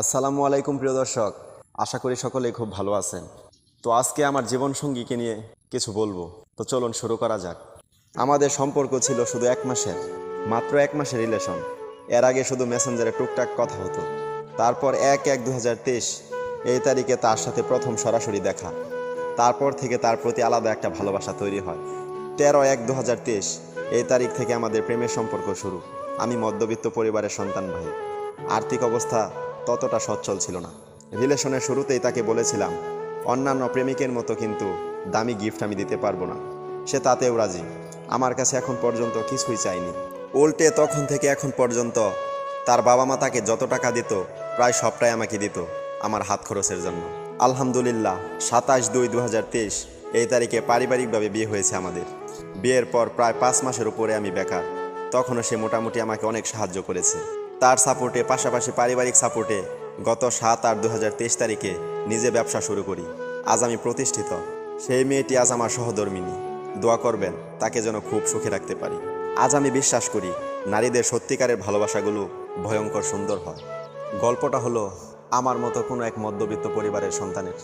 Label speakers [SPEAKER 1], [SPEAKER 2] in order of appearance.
[SPEAKER 1] আসসালামু আলাইকুম প্রিয় দর্শক, আশা করি সকলেই খুব ভালো আছেন। তো আজকে আমার জীবনসঙ্গীকে নিয়ে কিছু বলব। তো চলুন শুরু করা যাক। আমাদের সম্পর্ক ছিল শুধু এক মাসের, মাত্র এক মাসের রিলেশন। এর আগে শুধু মেসেঞ্জারে টুকটাক কথা হতো। তারপর এক এক দু এই তারিখে তার সাথে প্রথম সরাসরি দেখা। তারপর থেকে তার প্রতি আলাদা একটা ভালোবাসা তৈরি হয়। তেরো এক দু এই তারিখ থেকে আমাদের প্রেমের সম্পর্ক শুরু। আমি মধ্যবিত্ত পরিবারের সন্তান ভাই। আর্থিক অবস্থা ততটা সচ্ছল ছিল না। রিলেশনের শুরুতেই তাকে বলেছিলাম, অন্যান্য প্রেমিকের মতো কিন্তু দামি গিফট আমি দিতে পারব না। সে তাতেও রাজি। আমার কাছে এখন পর্যন্ত কিছুই চাইনি। উল্টে তখন থেকে এখন পর্যন্ত তার বাবা মা তাকে যত টাকা দিত, প্রায় সবটাই আমাকে দিত আমার হাত খরচের জন্য। আলহামদুলিল্লাহ, সাতাশ দুই দু এই তারিখে পারিবারিকভাবে বিয়ে হয়েছে আমাদের। বিয়ের পর প্রায় পাঁচ মাসের উপরে আমি বেকার। তখনও সে মোটামুটি আমাকে অনেক সাহায্য করেছে। তার সাপোর্টে, পাশাপাশি পারিবারিক সাপোর্টে গত সাত আট দু তারিখে নিজে ব্যবসা শুরু করি। আজ আমি প্রতিষ্ঠিত। সেই মেয়েটি আজ আমার সহধর্মিনী দোয়া করবেন, তাকে যেন খুব সুখে রাখতে পারি। আজ আমি বিশ্বাস করি, নারীদের সত্যিকারের ভালোবাসাগুলো ভয়ঙ্কর সুন্দর হয়। গল্পটা হলো, আমার মতো কোনো এক মধ্যবিত্ত পরিবারের সন্তানের।